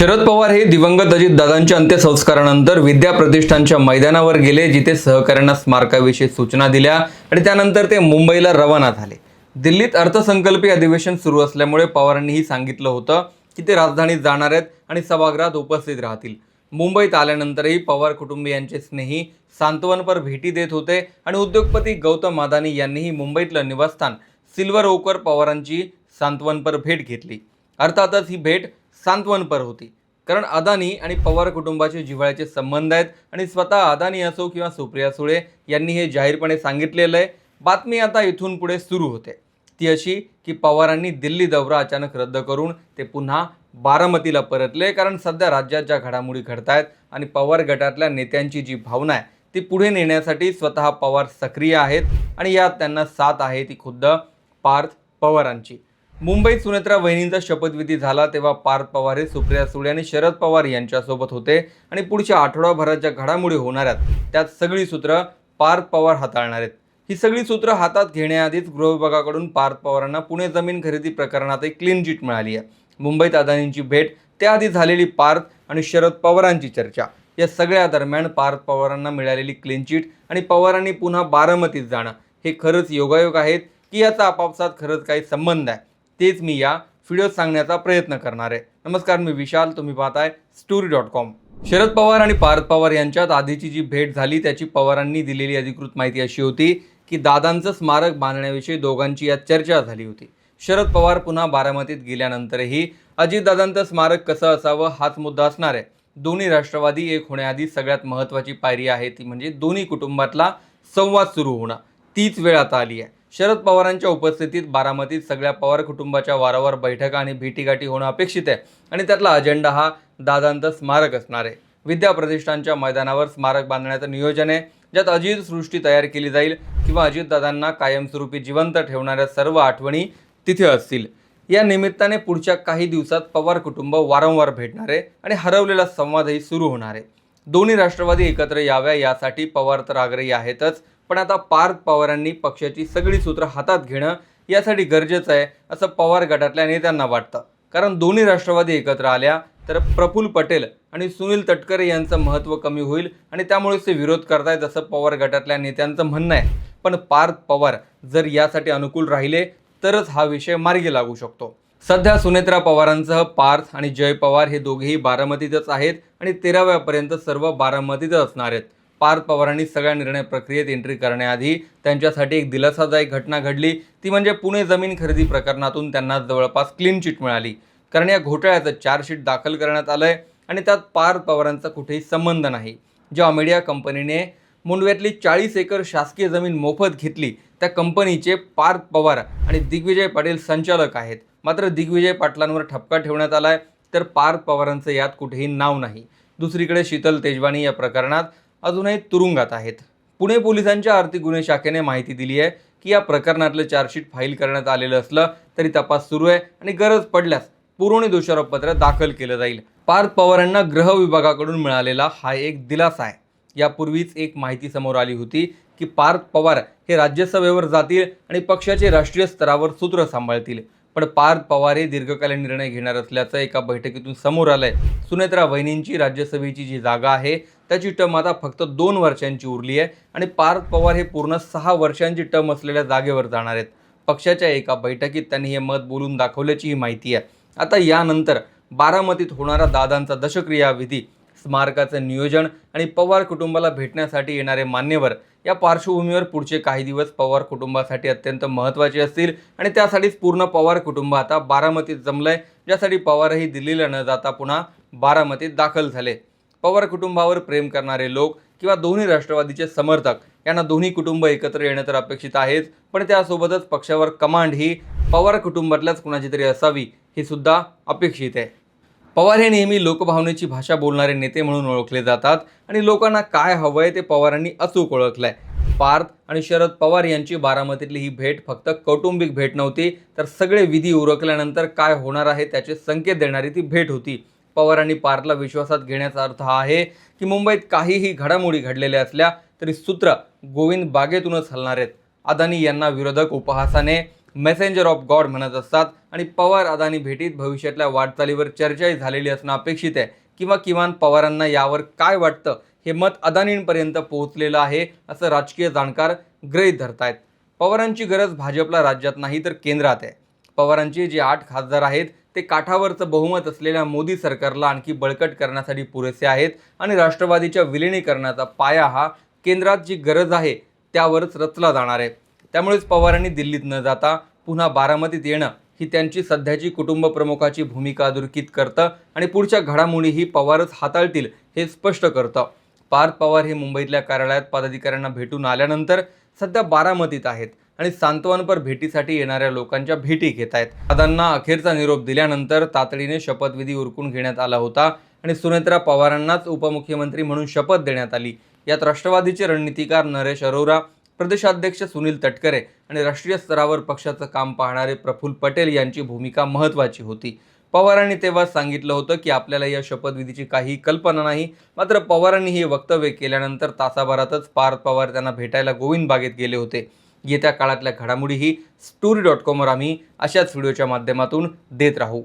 शरद पवार हे दिवंगत अजितदादांच्या अंत्यसंस्कारानंतर विद्या प्रतिष्ठानच्या मैदानावर गेले जिथे सहकाऱ्यांना स्मारकाविषयी सूचना दिल्या आणि त्यानंतर ते मुंबईला रवाना झाले. दिल्लीत अर्थसंकल्पीय अधिवेशन सुरू असल्यामुळे पवारांनीही सांगितलं होतं की ते राजधानीत जाणार आहेत आणि सभागृहात उपस्थित राहतील. मुंबईत आल्यानंतरही पवार कुटुंबियांचे स्नेही सांत्वनपर भेटी देत होते आणि उद्योगपती गौतम अदानी यांनीही मुंबईतलं निवासस्थान सिल्वर ओकर पवारांची सांत्वनपर भेट घेतली. अर्थातच ही भेट सांत्वनपर होती. कारण अदानी आणि पवार कुटुंबाचे जिव्हाळ्याचे संबंध आहेत आणि स्वतः अदानी असो किंवा सुप्रिया सुळे यांनी हे जाहीरपणे सांगितलेलं आहे. बातमी आता इथून पुढे सुरू होते. ती अशी की पवारांनी दिल्ली दौरा अचानक रद्द करून ते पुन्हा बारामतीला परतले कारण सध्या राज्यात ज्या घडामोडी घडतायत आणि पवार गटातल्या नेत्यांची जी भावना आहे ती पुढे नेण्यासाठी स्वतः पवार सक्रिय आहेत आणि यात त्यांना साथ आहे ती खुद्द पार्थ पवारांची. मुंबईत सुनेत्रा वहिनींचा शपथविधी झाला तेव्हा पार्थ पवार हे सुप्रिया सुळे आणि शरद पवार यांच्यासोबत होते आणि पुढच्या आठवडाभरात ज्या घडामोडी होणार आहेत. त्यात सगळी सूत्र पार्थ पवार हाताळणार आहेत. ही सगळी सूत्र हातात घेण्याआधीच गृहविभागाकडून पार्थ पवारांना पुणे जमीन खरेदी प्रकरणात एक क्लीन चिट मिळाली आहे. मुंबईत अदानींची भेट त्याआधी झालेली पार्थ आणि शरद पवारांची चर्चा. या सगळ्या दरम्यान पार्थ पवारांना मिळालेली क्लीन चिट आणि पवारांनी पुन्हा बारामतीत जाणं. हे खरंच योगायोग आहेत की याचा आपापसात खरंच काही संबंध आहे? तेच मी या व्हिडिओत सांगण्याचा प्रयत्न करणार आहे. नमस्कार मी विशाल तुम्ही पाहताय story dot com Sharad Pawar आणि पार्थ पवार यांच्यात आधीची जी भेट झाली त्याची पवारांनी दिलेली अधिकृत माहिती अशी होती की दादांचं स्मारक बांधण्याविषयी दोघांची यात चर्चा झाली होती. शरद पवार पुन्हा बारामतीत गेल्यानंतरही अजितदादांचं स्मारक कसं असावं हाच मुद्दा असणार आहे. दोन्ही राष्ट्रवादी एक होण्याआधी सगळ्यात महत्त्वाची पायरी आहे ती म्हणजे दोन्ही कुटुंबातला संवाद सुरू होणं. तीच वेळ आता आली आहे. शरद पवारांच्या उपस्थितीत बारामतीत सगळ्या पवार कुटुंबाच्या वारंवार बैठका आणि भेटीगाठी होणं अपेक्षित आहे. आणि त्यातला अजेंडा हा दादांचं स्मारक असणार आहे. विद्या प्रतिष्ठानच्या मैदानावर स्मारक बांधण्याचं नियोजन आहे ज्यात अजित सृष्टी तयार केली जाईल किंवा अजितदादांना कायमस्वरूपी जिवंत ठेवणाऱ्या सर्व आठवणी तिथे असतील. या निमित्ताने पुढच्या काही दिवसात पवार कुटुंब वारंवार भेटणार आहे आणि हरवलेला संवादही सुरू होणार आहे. दोन्ही राष्ट्रवादी एकत्र याव्या यासाठी पवार तर आग्रही आहेतच पण आता पार्थ पवारांनी पक्षाची सगळी सूत्र हातात घेणं यासाठी गरजेचं आहे असं पवार गटातल्या नेत्यांना वाटतं. कारण दोन्ही राष्ट्रवादी एकत्र आल्या तर प्रफुल्ल पटेल आणि सुनील तटकरे यांचं महत्त्व कमी होईल आणि त्यामुळेच ते विरोध करतायत असं पवार गटातल्या नेत्यांचं म्हणणं आहे. पण पार्थ पवार जर यासाठी अनुकूल राहिले तरच हा विषय मार्गी लागू शकतो. सध्या सुनेत्रा पवारांसह पार्थ आणि जय पवार हे दोघेही बारामतीतच आहेत आणि तेराव्यापर्यंत सर्व बारामतीतच असणार आहेत. पार्थ पवारांनी सगळ्या निर्णय प्रक्रियेत एंट्री करण्याआधी त्यांच्यासाठी एक दिलासादायक घटना घडली. ती म्हणजे पुणे जमीन खरेदी प्रकरणातून त्यांना जवळपास क्लीन चिट मिळाली. कारण या घोटाळ्याचं चार्जशीट दाखल करण्यात आलं आहे आणि त्यात पार्थ पवारांचा कुठेही संबंध नाही. ज्या मीडिया कंपनीने मुंडव्यातली चाळीस एकर शासकीय जमीन मोफत घेतली त्या कंपनीचे पार्थ पवार आणि दिग्विजय पाटील संचालक आहेत. मात्र दिग्विजय पाटलांवर ठपका ठेवण्यात आला आहे तर पार्थ पवारांचं यात कुठेही नाव नाही. दुसरीकडे शीतल तेजवानी या प्रकरणात अजूनही तुरुंगात आहेत. पुणे पोलिसांच्या आर्थिक गुन्हे शाखेने माहिती दिली आहे की या प्रकरणातलं चार्जशीट फाईल करण्यात आलेलं असलं तरी तपास सुरू आहे आणि गरज पडल्यास पुरवणी दोषारोपपत्र दाखल केलं जाईल. पार्थ पवारांना गृह विभागाकडून मिळालेला हा एक दिलासा आहे. यापूर्वीच एक माहिती समोर आली होती की पार्थ पवार हे राज्यसभेवर जातील आणि पक्षाचे राष्ट्रीय स्तरावर सूत्र सांभाळतील. पण पार्थ पवार हे दीर्घकालीन निर्णय घेणार असल्याचं एका बैठकीतून समोर आलं आहे सुनेत्रा वहिनींची राज्यसभेची जी जागा आहे त्याची टर्म आता फक्त दोन वर्षांची उरली आहे आणि पार्थ पवार हे पूर्ण सहा वर्षांची टर्म असलेल्या जागेवर जाणार आहेत. पक्षाच्या एका बैठकीत त्यांनी हे मत बोलून दाखवल्याची ही माहिती आहे. आता यानंतर बारामतीत होणारा दादांचा दशक्रिया विधी स्मारकाचं नियोजन आणि पवार कुटुंबाला भेटण्यासाठी येणारे मान्यवर या पार्श्वभूमीवर पुढचे काही दिवस पवार कुटुंबासाठी अत्यंत महत्त्वाचे असतील आणि त्यासाठीच पूर्ण पवार कुटुंब आता बारामतीत जमलं आहे ज्यासाठी पवारही दिल्लीला न जाता पुन्हा बारामतीत दाखल झाले. पवार कुटुंबावर प्रेम करणारे लोक किंवा दोन्ही राष्ट्रवादीचे समर्थक यांना दोन्ही कुटुंब एकत्र येणं तर अपेक्षित आहेच पण त्यासोबतच पक्षावर कमांड ही पवार कुटुंबातल्याच कुणाची तरी असावी ही सुद्धा अपेक्षित आहे. पवार हे नेहमी लोकभावनेची भाषा बोलणारे नेते म्हणून ओळखले जातात आणि लोकांना काय हवंय ते पवारांनी अचूक ओळखलंय. पार्थ आणि शरद पवार यांची बारामतीतली ही भेट फक्त कौटुंबिक भेट नव्हती तर सगळे विधी उरकल्यानंतर काय होणार आहे त्याचे संकेत देणारी ती भेट होती. पवारांनी पार्थला विश्वासात घेण्याचा अर्थ हा आहे की मुंबईत काहीही घडामोडी घडलेल्या असल्या तरी सूत्र गोविंद बागेतूनच हलणार आहेत. अदानी यांना विरोधक उपहासाने मेसेंजर ऑफ गॉड म्हणत असतात आणि पवार अदानी भेटीत भविष्यातल्या वाटचालीवर चर्चाही झालेली असणं अपेक्षित आहे. किंवा किमान पवारांना यावर काय वाटतं हे मत अदानींपर्यंत पोहोचलेलं आहे असं राजकीय जाणकार गृहीत धरतायत. पवारांची गरज भाजपला राज्यात नाही तर केंद्रात आहे. पवारांचे जे आठ खासदार आहेत ते काठावरचं बहुमत असलेल्या मोदी सरकारला आणखी बळकट करण्यासाठी पुरेसे आहेत आणि राष्ट्रवादीच्या विलिनीकरणाचा पाया हा केंद्रात जी गरज आहे त्यावरच रचला जाणार आहे. त्यामुळेच पवारांनी दिल्लीत न जाता पुन्हा बारामतीत येणं ही त्यांची सध्याची कुटुंब प्रमुखाची भूमिका अधोरेखित करतं आणि पुढच्या घडामोडीही पवारच हाताळतील हे स्पष्ट करतं. पार्थ पवार हे मुंबईतल्या कार्यालयात पदाधिकाऱ्यांना भेटून आल्यानंतर सध्या बारामतीत आहेत आणि सांत्वनपर भेटीसाठी येणाऱ्या लोकांच्या भेटी घेत आहेत. दादांना अखेरचा निरोप दिल्यानंतर तातडीने शपथविधी उरकून घेण्यात आला होता आणि सुनेत्रा पवारांनाच उपमुख्यमंत्री म्हणून शपथ देण्यात आली. यात राष्ट्रवादीचे रणनीतिकार नरेश अरोरा प्रदेशाध्यक्ष सुनील तटकरे आणि राष्ट्रीय स्तरावर पक्षाचं काम पाहणारे प्रफुल्ल पटेल यांची भूमिका महत्त्वाची होती. पवारांनी तेव्हा सांगितलं होतं की आपल्याला या शपथविधीची काही कल्पना नाही मात्र पवारांनी हे वक्तव्य केल्यानंतर तासाभरातच पार्थ पवार त्यांना भेटायला गोविंद बागेत गेले होते. येत्या काळातल्या घडामोडीही स्टोरी डॉट कॉमवर आम्ही अशाच व्हिडिओच्या माध्यमातून देत राहू.